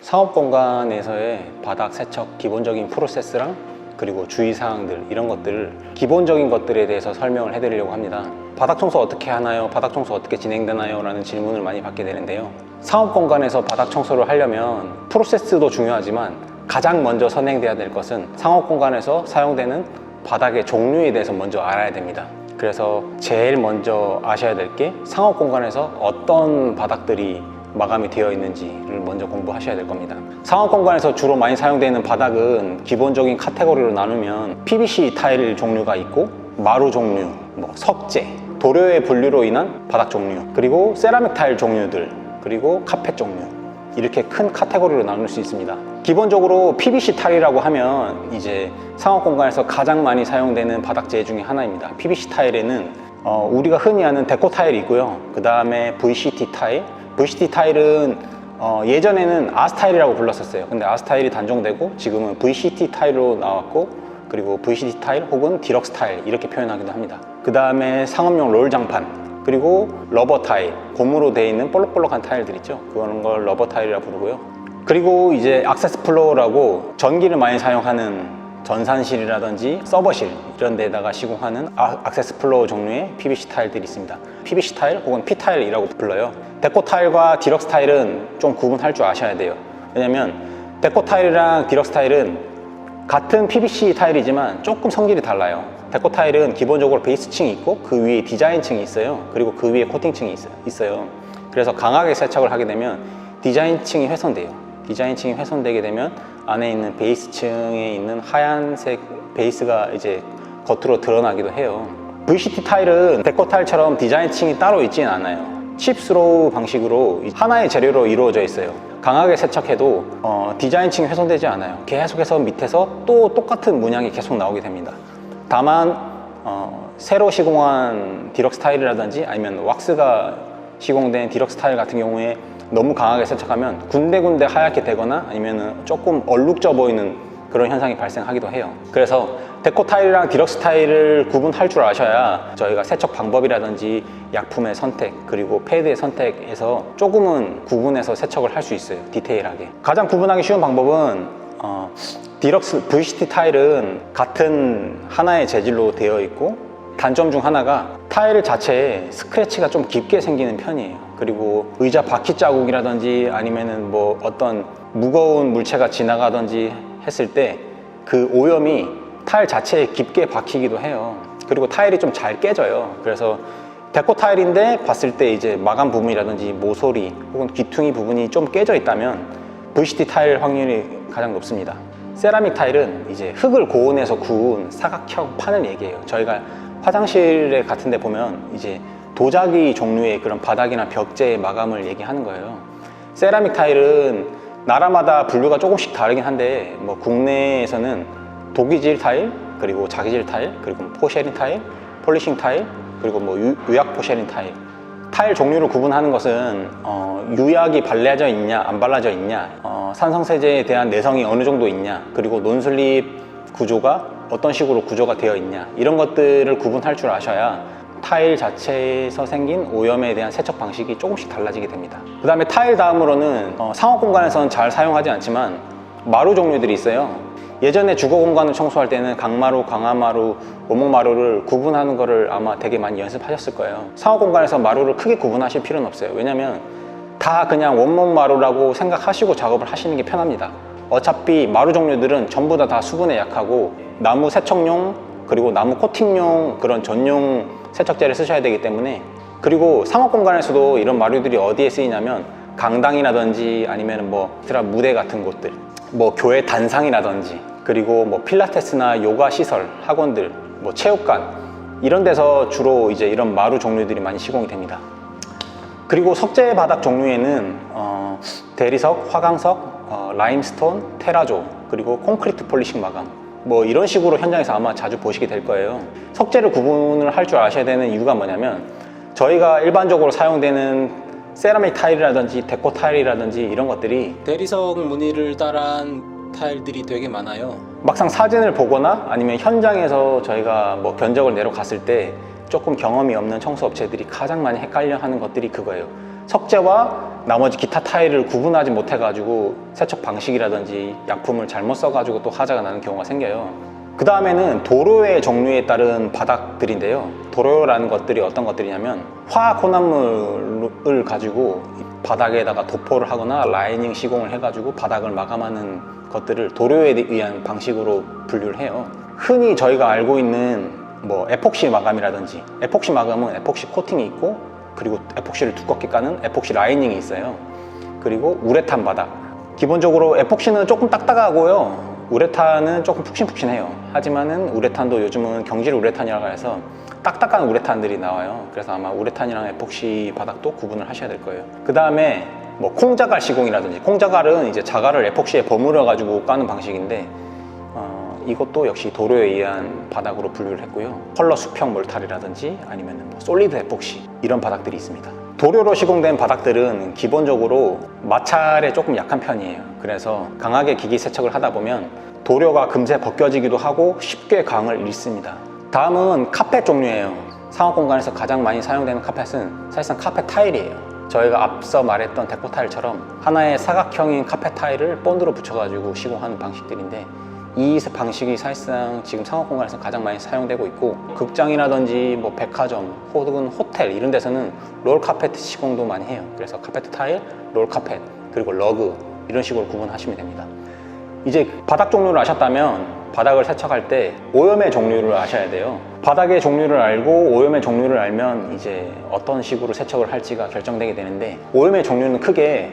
상업 공간에서의 바닥 세척 기본적인 프로세스랑 그리고 주의사항들 이런 것들을 기본적인 것들에 대해서 설명을 해드리려고 합니다. 바닥 청소 어떻게 하나요? 바닥 청소 어떻게 진행되나요? 라는 질문을 많이 받게 되는데요. 상업 공간에서 바닥 청소를 하려면 프로세스도 중요하지만 가장 먼저 선행돼야 될 것은 상업 공간에서 사용되는 바닥의 종류에 대해서 먼저 알아야 됩니다. 그래서 제일 먼저 아셔야 될 게 상업 공간에서 어떤 바닥들이 마감이 되어 있는지를 먼저 공부하셔야 될 겁니다. 상업 공간에서 주로 많이 사용되는 바닥은 기본적인 카테고리로 나누면 PVC 타일 종류가 있고 마루 종류, 뭐 석재, 도료의 분류로 인한 바닥 종류, 그리고 세라믹 타일 종류들, 그리고 카펫 종류 이렇게 큰 카테고리로 나눌 수 있습니다. 기본적으로 PVC 타일이라고 하면 이제 상업 공간에서 가장 많이 사용되는 바닥재 중에 하나입니다. PVC 타일에는 어, 우리가 흔히 아는 데코 타일이 있고요. 그 다음에 VCT 타일. VCT 타일은 어, 예전에는 아스타일이라고 불렀었어요. 근데 아스타일이 단종되고 지금은 VCT 타일로 나왔고 그리고 VCT 타일 혹은 디럭스 타일 이렇게 표현하기도 합니다. 그 다음에 상업용 롤 장판 그리고 러버 타일, 고무로 되어 있는 볼록볼록한 타일들 있죠. 그거는 걸 러버 타일이라고 부르고요. 그리고 이제 악세스 플로어라고 전기를 많이 사용하는 전산실이라든지 서버실 이런 데다가 시공하는 아- 악세스 플로어 종류의 PVC 타일들이 있습니다. PVC 타일 혹은 P 타일이라고 불러요. 데코 타일과 디럭스 타일은 좀 구분할 줄 아셔야 돼요. 왜냐면 데코 타일이랑 디럭스 타일은 같은 PVC 타일이지만 조금 성질이 달라요. 데코 타일은 기본적으로 베이스층이 있고 그 위에 디자인층이 있어요. 그리고 그 위에 코팅층이. 있어요. 그래서 강하게 세척을 하게 되면 디자인층이 훼손돼요. 디자인층이 훼손되게 되면 안에 있는 베이스층에 있는 하얀색 베이스가 이제 겉으로 드러나기도 해요. VCT 타일은 데코 타일처럼 디자인층이 따로 있지는 않아요. 칩스로우 방식으로 하나의 재료로 이루어져 있어요. 강하게 세척해도 어, 디자인층이 훼손되지 않아요. 계속해서 밑에서 또 똑같은 문양이 계속 나오게 됩니다. 다만 어, 새로 시공한 디럭스 타일이라든지 아니면 왁스가 시공된 디럭스 타일 같은 경우에 너무 강하게 세척하면 군데군데 하얗게 되거나 아니면 조금 얼룩져 보이는 그런 현상이 발생하기도 해요. 그래서 데코 타일이랑 디럭스 타일을 구분할 줄 아셔야 저희가 세척 방법이라든지 약품의 선택 그리고 패드의 선택에서 조금은 구분해서 세척을 할 수 있어요. 디테일하게. 가장 구분하기 쉬운 방법은 어, 디럭스 VCT 타일은 같은 하나의 재질로 되어 있고 단점 중 하나가 타일 자체에 스크래치가 좀 깊게 생기는 편이에요. 그리고 의자 바퀴 자국이라든지 아니면은 뭐 어떤 무거운 물체가 지나가든지 했을 때 그 오염이 타일 자체에 깊게 박히기도 해요. 그리고 타일이 좀 잘 깨져요. 그래서 데코 타일인데 봤을 때 이제 마감 부분이라든지 모서리 혹은 귀퉁이 부분이 좀 깨져 있다면 VCT 타일 확률이 가장 높습니다. 세라믹 타일은 이제 흙을 고온해서 구운 사각형 판을 얘기해요. 저희가 화장실에 같은 데 보면 이제 도자기 종류의 그런 바닥이나 벽재의 마감을 얘기하는 거예요. 세라믹 타일은 나라마다 분류가 조금씩 다르긴 한데 뭐 국내에서는 독이질 타일 그리고 자기질 타일 그리고 포쉐린 타일 폴리싱 타일 그리고 뭐 유, 유약 포쉐린 타일 타일 종류를 구분하는 것은 어, 유약이 발라져 있냐 안 발라져 있냐 어, 산성세제에 대한 내성이 어느 정도 있냐 그리고 논슬립 구조가 어떤 식으로 구조가 되어 있냐 이런 것들을 구분할 줄 아셔야 타일 자체에서 생긴 오염에 대한 세척 방식이 조금씩 달라지게 됩니다 그 다음에 타일 다음으로는 어, 상업 공간에서는 잘 사용하지 않지만 마루 종류들이 있어요 예전에 주거 공간을 청소할 때는 강마루, 강화마루, 오목마루를 구분하는 거를 아마 되게 많이 연습하셨을 거예요. 상업 공간에서 마루를 크게 구분하실 필요는 없어요. 왜냐면 다 그냥 원목 마루라고 생각하시고 작업을 하시는 게 편합니다. 어차피 마루 종류들은 전부 다 다 수분에 약하고 나무 세척용 그리고 나무 코팅용 그런 전용 세척제를 쓰셔야 되기 때문에 그리고 상업 공간에서도 이런 마루들이 어디에 쓰이냐면 강당이라든지 아니면 뭐 드라 무대 같은 곳들 뭐 교회 단상이라든지 그리고 뭐 필라테스나 요가 시설 학원들 뭐 체육관 이런 데서 주로 이제 이런 마루 종류들이 많이 시공이 됩니다. 그리고 석재 바닥 종류에는 어, 대리석, 화강석, 어, 라임스톤, 테라조 그리고 콘크리트 폴리싱 마감 뭐 이런 식으로 현장에서 아마 자주 보시게 될 거예요. 석재를 구분을 할 줄 아셔야 되는 이유가 뭐냐면 저희가 일반적으로 사용되는 세라믹 타일이라든지 데코 타일이라든지 이런 것들이 대리석 무늬를 따른 타일들이 되게 많아요. 막상 사진을 보거나 아니면 현장에서 저희가 뭐 견적을 내러 갔을 때 조금 경험이 없는 청소 업체들이 가장 많이 헷갈려 하는 것들이 그거예요. 석재와 나머지 기타 타일을 구분하지 못해가지고 세척 방식이라든지 약품을 잘못 써가지고 또 하자가 나는 경우가 생겨요. 그 다음에는 도료의 종류에 따른 바닥들인데요. 도료라는 것들이 어떤 것들이냐면 화학 혼합물을 가지고 바닥에다가 도포를 하거나 라이닝 시공을 해가지고 바닥을 마감하는 것들을 도료에 의한 방식으로 분류를 해요. 흔히 저희가 알고 있는 뭐 에폭시 마감이라든지 에폭시 마감은 에폭시 코팅이 있고 그리고 에폭시를 두껍게 까는 에폭시 라이닝이 있어요. 그리고 우레탄 바닥. 기본적으로 에폭시는 조금 딱딱하고요. 우레탄은 조금 푹신푹신해요. 하지만은 우레탄도 요즘은 경질 우레탄이라고 해서 딱딱한 우레탄들이 나와요. 그래서 아마 우레탄이랑 에폭시 바닥도 구분을 하셔야 될 거예요. 그 다음에 뭐 콩자갈 시공이라든지 콩자갈은 이제 자갈을 에폭시에 버무려 가지고 까는 방식인데 어, 이것도 역시 도료에 의한 바닥으로 분류를 했고요. 컬러 수평 몰탈이라든지 아니면 뭐 솔리드 에폭시 이런 바닥들이 있습니다. 도료로 시공된 바닥들은 기본적으로 마찰에 조금 약한 편이에요. 그래서 강하게 기기 세척을 하다 보면 도료가 금세 벗겨지기도 하고 쉽게 강을 잃습니다. 다음은 카펫 종류예요. 상업 공간에서 가장 많이 사용되는 카펫은 사실상 카펫 타일이에요. 저희가 앞서 말했던 데코 타일처럼 하나의 사각형인 카펫 타일을 본드로 붙여가지고 시공하는 방식들인데 이 방식이 사실상 지금 상업 공간에서 가장 많이 사용되고 있고 극장이라든지 뭐 백화점 혹은 호텔 이런 데서는 롤 카펫 시공도 많이 해요. 그래서 카펫 타일, 롤 카펫 그리고 러그 이런 식으로 구분하시면 됩니다. 이제 바닥 종류를 아셨다면 바닥을 세척할 때 오염의 종류를 아셔야 돼요. 바닥의 종류를 알고 오염의 종류를 알면 이제 어떤 식으로 세척을 할지가 결정되게 되는데 오염의 종류는 크게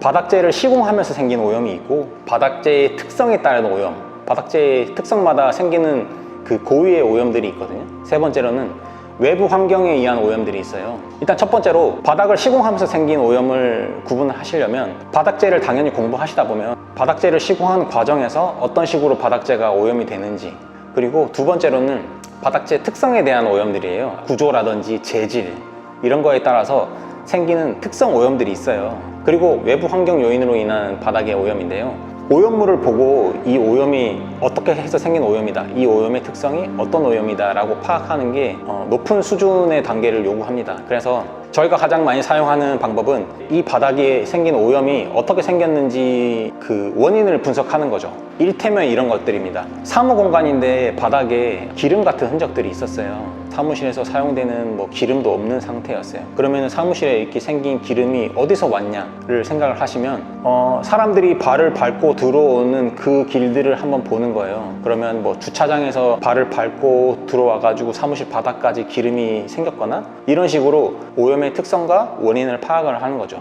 바닥재를 시공하면서 생긴 오염이 있고 바닥재의 특성에 따른 오염, 바닥재의 특성마다 생기는 그 고유의 오염들이 있거든요. 세 번째로는 외부 환경에 의한 오염들이 있어요. 일단 첫 번째로 바닥을 시공하면서 생긴 오염을 구분하시려면 바닥재를 당연히 공부하시다 보면 바닥재를 시공하는 과정에서 어떤 식으로 바닥재가 오염이 되는지 그리고 두 번째로는 바닥재 특성에 대한 오염들이에요. 구조라든지 재질 이런 거에 따라서 생기는 특성 오염들이 있어요. 그리고 외부 환경 요인으로 인한 바닥의 오염인데요. 오염물을 보고 이 오염이 어떻게 해서 생긴 오염이다. 이 오염의 특성이 어떤 오염이다 라고 파악하는 게 어, 높은 수준의 단계를 요구합니다. 그래서 저희가 가장 많이 사용하는 방법은 이 바닥에 생긴 오염이 어떻게 생겼는지 그 원인을 분석하는 거죠. 일테면 이런 것들입니다. 사무 공간인데 바닥에 기름 같은 흔적들이 있었어요. 사무실에서 사용되는 뭐 기름도 없는 상태였어요. 그러면 사무실에 이렇게 생긴 기름이 어디서 왔냐를 생각을 하시면 어, 사람들이 발을 밟고 들어오는 그 길들을 한번 보는 거예요. 그러면 뭐 주차장에서 발을 밟고 들어와 가지고 사무실 바닥까지 기름이 생겼거나 이런 식으로 오염의 특성과 원인을 파악을 하는 거죠.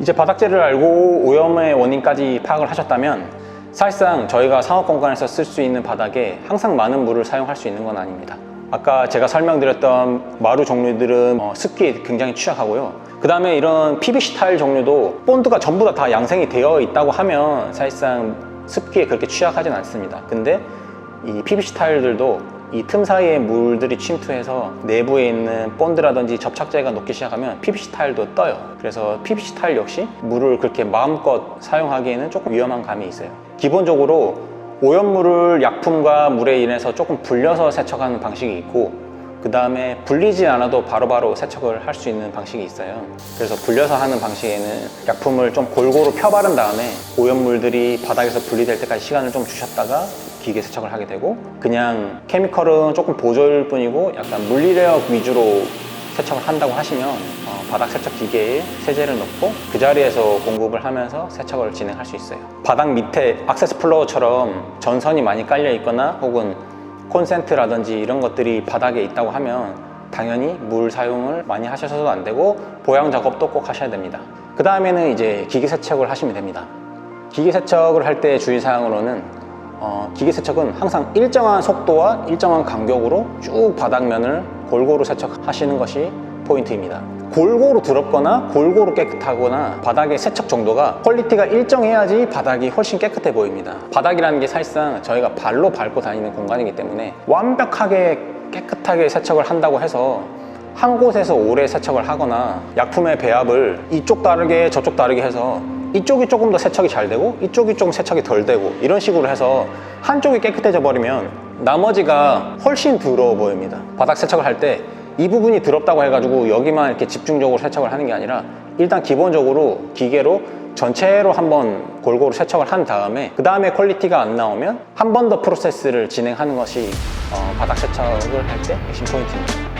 이제 바닥재를 알고 오염의 원인까지 파악을 하셨다면 사실상 저희가 상업 공간에서 쓸 수 있는 바닥에 항상 많은 물을 사용할 수 있는 건 아닙니다. 아까 제가 설명드렸던 마루 종류들은 어, 습기에 굉장히 취약하고요. 그 다음에 이런 PVC 타일 종류도 본드가 전부 다, 다 양생이 되어 있다고 하면 사실상 습기에 그렇게 취약하진 않습니다. 근데 이 PVC 타일들도 이틈 사이에 물들이 침투해서 내부에 있는 본드라든지 접착제가 녹기 시작하면 PVC 타일도 떠요. 그래서 PVC 타일 역시 물을 그렇게 마음껏 사용하기에는 조금 위험한 감이 있어요. 기본적으로 오염물을 약품과 물에 인해서 조금 불려서 세척하는 방식이 있고 그 다음에 불리지 않아도 바로 바로 세척을 할 수 있는 방식이 있어요. 그래서 불려서 하는 방식에는 약품을 좀 골고루 펴 바른 다음에 오염물들이 바닥에서 분리될 때까지 시간을 좀 주셨다가 기계 세척을 하게 되고 그냥 케미컬은 조금 보조일 뿐이고 약간 물리력 위주로 세척을 한다고 하시면 어, 바닥 세척 기계에 세제를 넣고 그 자리에서 공급을 하면서 세척을 진행할 수 있어요. 바닥 밑에 악세스 플로어처럼 전선이 많이 깔려 있거나 혹은 콘센트라든지 이런 것들이 바닥에 있다고 하면 당연히 물 사용을 많이 하셔서도 안 되고 보양 작업도 꼭 하셔야 됩니다. 그 다음에는 이제 기계 세척을 하시면 됩니다. 기계 세척을 할 때 주의사항으로는 어, 기계 세척은 항상 일정한 속도와 일정한 간격으로 쭉 바닥면을 골고루 세척하시는 것이 포인트입니다. 골고루 더럽거나 골고루 깨끗하거나 바닥의 세척 정도가 퀄리티가 일정해야지 바닥이 훨씬 깨끗해 보입니다. 바닥이라는 게 사실상 저희가 발로 밟고 다니는 공간이기 때문에 완벽하게 깨끗하게 세척을 한다고 해서 한 곳에서 오래 세척을 하거나 약품의 배합을 이쪽 다르게 저쪽 다르게 해서 이쪽이 조금 더 세척이 잘 되고 이쪽이 조금 세척이 덜 되고 이런 식으로 해서 한쪽이 깨끗해져 버리면 나머지가 훨씬 더러워 보입니다. 바닥 세척을 할 때 이 부분이 더럽다고 해가지고 여기만 이렇게 집중적으로 세척을 하는 게 아니라 일단 기본적으로 기계로 전체로 한번 골고루 세척을 한 다음에 그 다음에 퀄리티가 안 나오면 한 번 더 프로세스를 진행하는 것이 어, 바닥 세척을 할 때 핵심 포인트입니다.